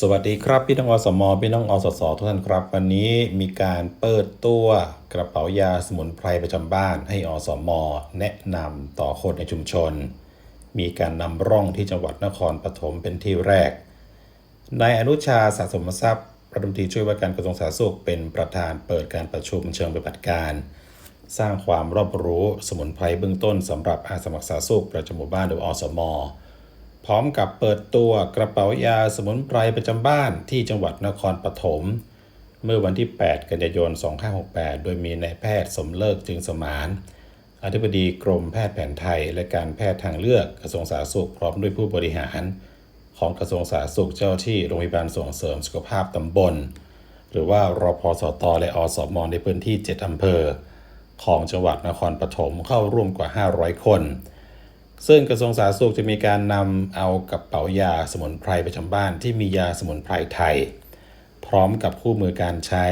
สวัสดีครับ พี่น้องอสมอพี่น้องอสสทุกท่านครับ วันนี้มีการเปิดตัวกระเป๋ายาสมุนไพรประจำบ้าน ให้อสมอแนะนำต่อคนในชุมชน มีการนำร่องที่จังหวัดนครปฐมเป็นที่แรกนายอนุชาสะสมทรัพย์รัฐมนตรีช่วยว่าการกระทรวงสาธารณสุขเป็นประธานเปิดการประชุมเชิงปฏิบัติการ สร้างความรอบรู้สมุนไพรเบื้องต้นสำหรับอาสมัครสาธารณสุขประจำหมู่บ้านหรืออสมอ พร้อมกับเปิดตัวกระเป๋ายาสมุนไพรประจำบ้านที่จังหวัดนครปฐมเมื่อวันที่ 8 กันยายน 2568 โดยมีนายแพทย์สมเลิกจึงสมาน อธิบดีกรมแพทย์แผนไทย และการแพทย์ทางเลือกกระทรวงสาธารณสุขพร้อมด้วยผู้บริหาร ของกระทรวงสาธารณสุขเจ้าที่โรงพยาบาลส่งเสริมสุขภาพตำบล หรือว่ารพสตและอสมในพื้นที่ 7 อำเภอ ของจังหวัดนครปฐมเข้าร่วมกว่า 500 คน ซึ่งกระทรวงสาธารณสุขจะมีการนำเอากระเป๋ายาสมุนไพรประจำบ้านที่มียาสมุนไพรไทย พร้อมกับคู่มือการใช้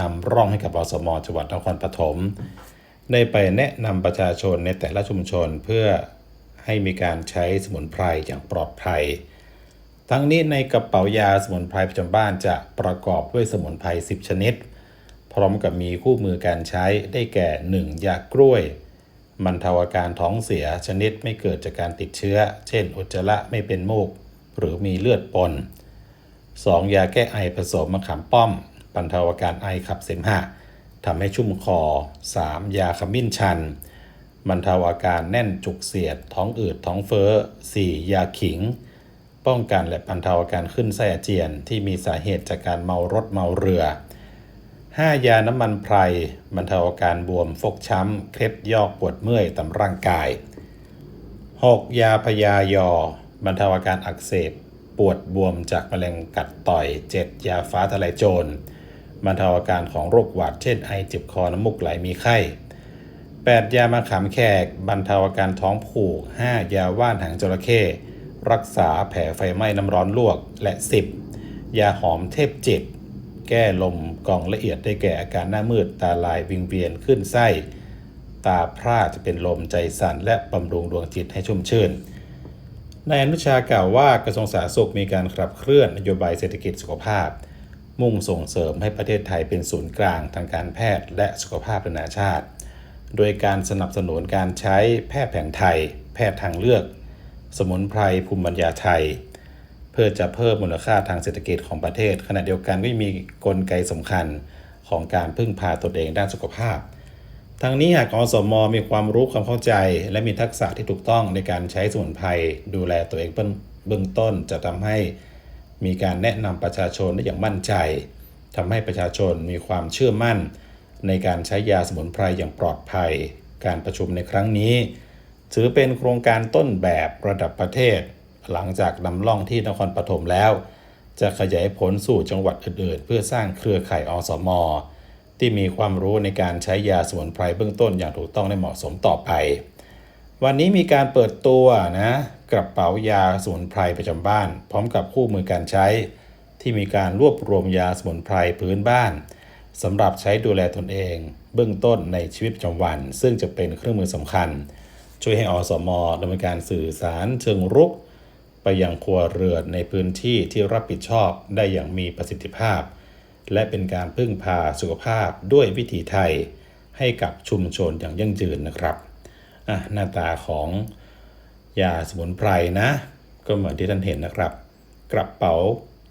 นำร่องให้กับอสมจังหวัดนครปฐมได้ไปแนะนำประชาชนในแต่ละชุมชนเพื่อให้มีการใช้สมุนไพรอย่างปลอดภัย ทั้งนี้ในกระเป๋ายาสมุนไพรประจำบ้านจะประกอบด้วยสมุนไพร 10 ชนิด พร้อมกับมีคู่มือการใช้ได้แก่ 1. ยากล้วย บรรเทาอาการท้องเสียชนิดไม่เกิดจากการติดเชื้อ เช่นอุจจาระไม่เป็นมูก หรือมีเลือดปน 2. ยาแก้ไอผสมมะขามป้อม บรรเทาอาการไอขับเสมหะทำให้ชุ่มคอ 3. ยาขมิ้นชัน บรรเทาอาการแน่นจุกเสียด ท้องอืดท้องเฟ้อ 4. ยาขิง ป้องกันและบรรเทาอาการขึ้นไส้อาเจียน ที่มีสาเหตุจากการเมารถเมาเรือ 5. ยาน้ำมันไพรบรรเทาอาการบวมฟกช้ำ เคล็ดยอกปวดเมื่อยตามร่างกาย 6. ยาพยายอบรรเทาอาการอักเสบ ปวดบวมจากแมลงกัดต่อย 7. ยาฟ้าทะลายโจรบรรเทาอาการของโรคหวัดเช่นไอเจ็บคอน้ำมูกไหลมีไข้ 8. ยามะขามแขก บรรเทาอาการท้องผูก 5. ยาว่านหางจระเข้รักษาแผลไฟไหม้น้ำร้อนลวกและ 10. ยาหอมเทพจิต แก้ลมกองละเอียดได้แก่อาการหน้ามืดตาลายวิงเวียนขึ้นไส้ ตาพร่าจะเป็นลมใจสั่นและบำรุงดวงจิตให้ชุ่มชื่นนายอนุชากล่าวว่ากระทรวงสาธารณสุขมีการขับเคลื่อนนโยบายเศรษฐกิจสุขภาพ มุ่งส่งเสริมให้ประเทศไทยเป็นศูนย์กลางทางการแพทย์และสุขภาพนานาชาติ โดยการสนับสนุนการใช้แพทย์แผนไทย แพทย์ทางเลือก สมุนไพรภูมิปัญญาไทย พื่อจะเพิ่มมูลค่าทางเศรษฐกิจของประเทศ ขณะเดียวกันก็มีกลไกสำคัญของการพึ่งพาตนเองด้านสุขภาพ ทั้งนี้หากอสมมีความรู้ความเข้าใจ และมีทักษะที่ถูกต้องในการใช้สมุนไพรดูแลตัวเองเบื้องต้นจะทำให้มีการแนะนำประชาชนได้อย่างมั่นใจทำให้ประชาชนมีความเชื่อมั่น ในการใช้ยาสมุนไพรอย่างปลอดภัย การประชุมในครั้งนี้ ถือเป็นโครงการต้นแบบระดับประเทศ หลังจากนำล่องที่นครปฐมแล้ว จะขยายผลสู่จังหวัดอื่นๆ เพื่อสร้างเครือข่ายอสมอที่มีความรู้ในการใช้ยาสมุนไพรเบื้องต้นอย่างถูกต้องและเหมาะสมต่อไป วันนี้มีการเปิดตัวนะกระเป๋ายาสมุนไพรประจำบ้าน พร้อมกับคู่มือการใช้ ที่มีการรวบรวมยาสมุนไพรพื้นบ้านสำหรับใช้ดูแลตนเอง เบื้องต้นในชีวิตประจำวัน ซึ่งจะเป็นเครื่องมือสำคัญ ช่วยให้อสมดำเนินการสื่อสารเชิงรุก ไปยังครัวเรือนในพื้นที่ที่รับผิดชอบได้อย่างมีประสิทธิภาพ และเป็นการพึ่งพาสุขภาพด้วยวิถีไทย ให้กับชุมชนอย่างยั่งยืนนะครับอะหน้าตาของยาสมุนไพรนะ ก็เหมือนที่ท่านเห็นนะครับ กระเป๋า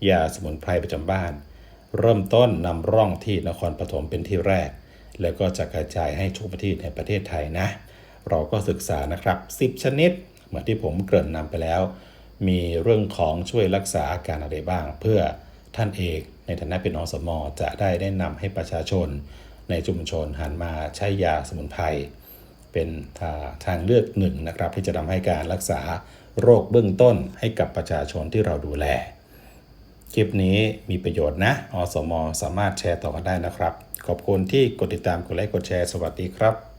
ยาสมุนไพรประจำบ้าน เริ่มต้นนำร่องที่นครปฐมเป็นที่แรก แล้วก็จะกระจายให้ทุกประเทศในประเทศไทยนะ เราก็ศึกษานะครับ 10 ชนิด เหมือนที่ผมเกริ่นนำไปแล้ว มีเรื่องของช่วยรักษาอาการอะไรบ้าง เพื่อท่านเอกในฐานะเป็นอสมจะได้แนะนำให้ประชาชน ในชุมชนหันมาใช้ยาสมุนไพรเป็นทางเลือกหนึ่งนะครับ ที่จะทำให้การรักษาโรคเบื้องต้นให้กับประชาชนที่เราดูแล คลิปนี้มีประโยชน์นะ อสม สามารถแชร์ต่อกันได้นะครับ ขอบคุณที่กดติดตาม กดไลค์ กดแชร์ สวัสดีครับ